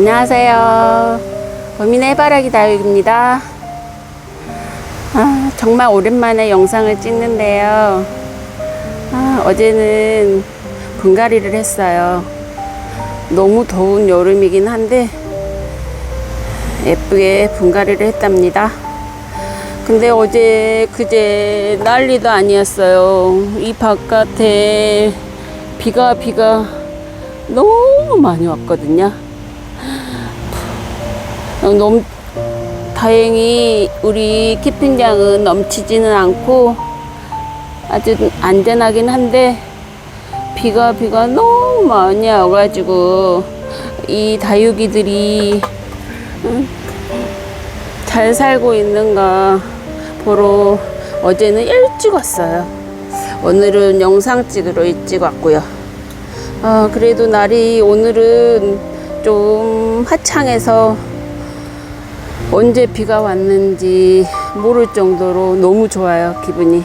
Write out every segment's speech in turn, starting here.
안녕하세요. 범인의 해바라기 다육입니다. 아, 정말 오랜만에 영상을 찍는데요. 아, 어제는 분갈이를 했어요. 너무 더운 여름이긴 한데 예쁘게 분갈이를 했답니다. 근데 어제 그제 난리도 아니었어요. 이 바깥에 비가 비가 너무 많이 왔거든요. 어, 너무 다행히 우리 키핑장은 넘치지는 않고 아주 안전하긴 한데 비가 비가 너무 많이 와가지고 이 다육이들이 응, 잘 살고 있는가 보러 어제는 일찍 왔어요. 오늘은 영상 찍으러 일찍 왔고요. 아, 그래도 날이 오늘은 좀 화창해서 언제 비가 왔는지 모를 정도로 너무 좋아요, 기분이.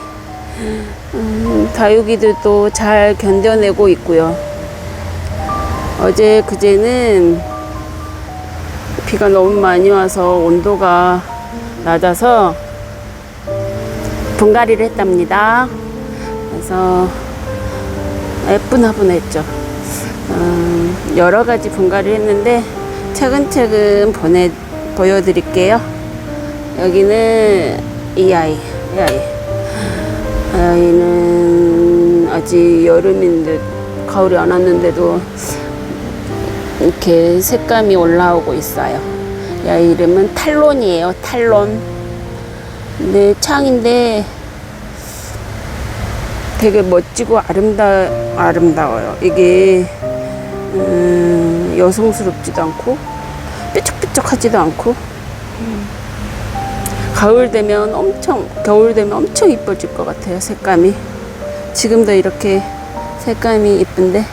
음, 다육이들도 잘 견뎌내고 있고요. 어제 그제는 비가 너무 많이 와서 온도가 낮아서 분갈이를 했답니다. 그래서 예쁘나분했죠. 음, 여러 가지 분갈이를 했는데 차근차근 보내 보여드릴게요. 여기는 이 아이, 이 아이. 이 아이는 아직 여름인 듯 가을이 안 왔는데도 이렇게 색감이 올라오고 있어요. 이 아이 이름은 탈론이에요. 탈론. 근데 창인데 되게 멋지고 아름다 아름다워요. 이게 음, 여성스럽지도 않고 뾰족뾰족하지도 않고 음, 가을 되면 엄청 겨울 되면 엄청 이뻐질 것 같아요. 색감이 지금도 이렇게 색감이 이쁜데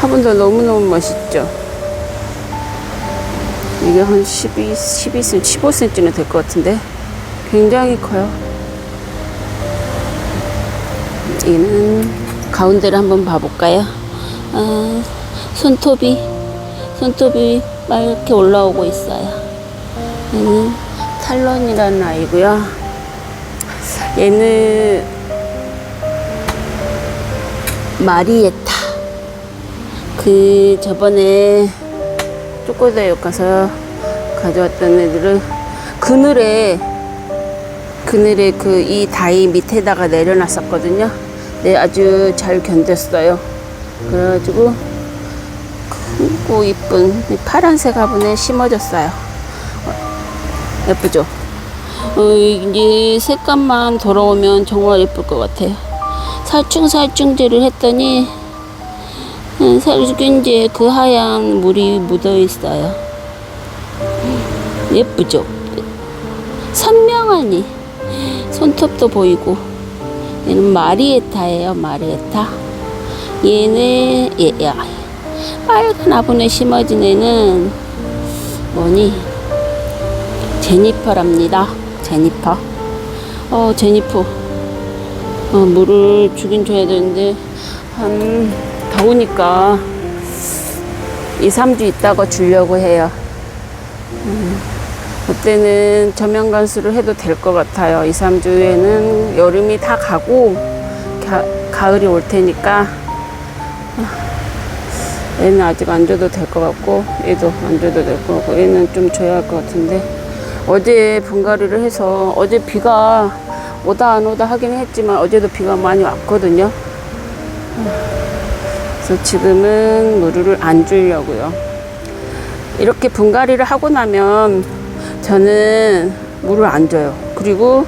화분도 너무너무 멋있죠. 이게 한 12, 12cm, 15cm는 될 것 같은데 굉장히 커요. 얘는 가운데를 한번 봐볼까요? 아, 손톱이 손톱이 빨갛게 올라오고 있어요. 얘는 탈론이라는 아이고요. 얘는 마리에타. 그 저번에 쪼꼬다육 가서 가져왔던 애들을 그늘에 그늘에 그 이 다이 밑에다가 내려놨었거든요. 네, 아주 잘 견뎠어요. 그래가지고 크고 이쁜 이 파란색 화분에 심어줬어요. 어, 예쁘죠? 어, 이제 색감만 돌아오면 정말 예쁠 것 같아요. 살충살충제를 했더니 음, 살균제 그 하얀 물이 묻어 있어요. 예쁘죠? 선명하니 손톱도 보이고 얘는 마리에타예요 마리에타 얘는 얘, 야, 빨간 화분에 심어진 애는 뭐니? 제니퍼랍니다. 제니퍼. 어 제니퍼. 어, 물을 주긴 줘야 되는데 한 더우니까 2, 3주 있다가 주려고 해요. 음, 그때는 저면 관수를 해도 될 것 같아요. 2, 3주 후에는 여름이 다 가고 가, 가을이 올 테니까. 아, 얘는 아직 안 줘도 될 것 같고 얘도 안 줘도 될 것 같고 얘는 좀 줘야 할 것 같은데. 어제 분갈이를 해서 어제 비가 오다 안 오다 하긴 했지만 어제도 비가 많이 왔거든요. 그래서 지금은 물을 안 주려고요. 이렇게 분갈이를 하고 나면 저는 물을 안 줘요. 그리고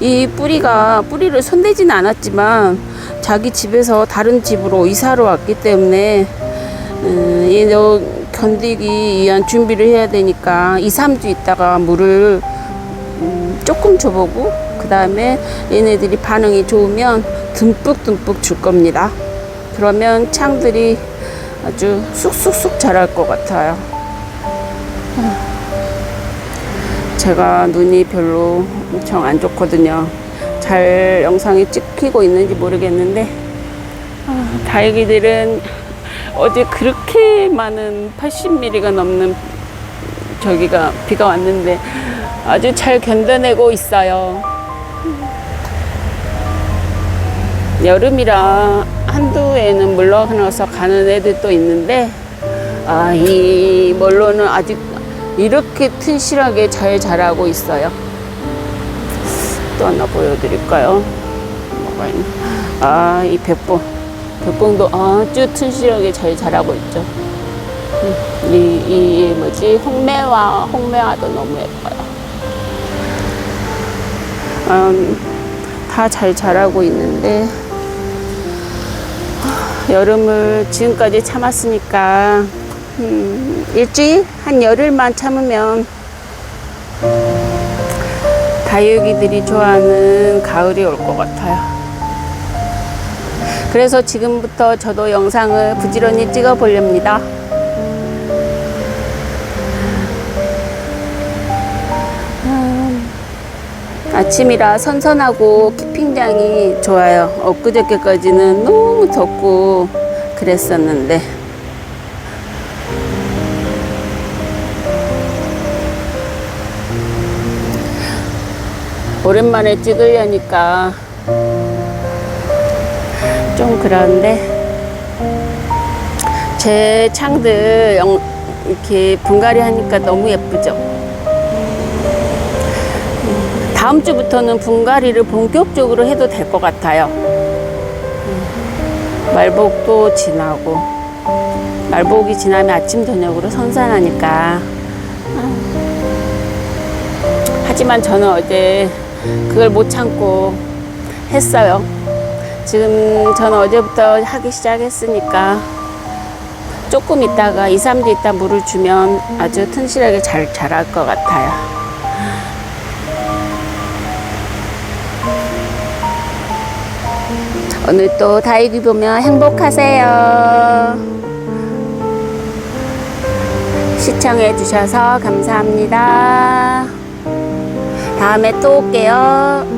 이 뿌리가 뿌리를 손대지는 않았지만 자기 집에서 다른 집으로 이사를 왔기 때문에 음, 얘도 견디기 위한 준비를 해야 되니까 2, 3주 있다가 물을 음, 조금 줘보고 그 다음에 얘네들이 반응이 좋으면 듬뿍 듬뿍 줄 겁니다. 그러면 창들이 아주 쑥쑥쑥 자랄 것 같아요. 제가 눈이 별로 엄청 안 좋거든요. 잘 영상이 찍히고 있는지 모르겠는데 아, 다육이들은 어제 그렇게 많은 80mm가 넘는 저기가 비가 왔는데 아주 잘 견뎌내고 있어요. 여름이라 한두에는 물러나서 가는 애들도 있는데 아, 이 멀로는 아직 이렇게 튼실하게 잘 자라고 있어요. 또 하나 보여드릴까요? 아, 이 백봉. 백봉도 아주 튼실하게 잘 자라고 있죠. 음, 이, 이, 이 뭐지? 홍매화, 홍매화도 너무 예뻐요. 음, 다잘 자라고 있는데, 하, 여름을 지금까지 참았으니까, 음, 일주일? 한 열흘만 참으면, 다육이들이 좋아하는 가을이 올 것 같아요. 그래서 지금부터 저도 영상을 부지런히 찍어 보렵니다. 음, 아침이라 선선하고 키핑장이 좋아요. 엊그저께까지는 너무 덥고 그랬었는데. 오랜만에 찍으려니까 좀 그런데 제 창들 영- 이렇게 분갈이 하니까 너무 예쁘죠. 다음 주부터는 분갈이를 본격적으로 해도 될 것 같아요. 말복도 지나고 말복이 지나면 아침 저녁으로 선선하니까 하지만 저는 어제 그걸 못 참고 했어요. 지금 저는 어제부터 하기 시작했으니까 조금 있다가 2, 3주 있다 물을 주면 아주 튼실하게 잘 자랄 것 같아요. 오늘 또 다육이 보면 행복하세요. 시청해 주셔서 감사합니다. 다음에 또 올게요.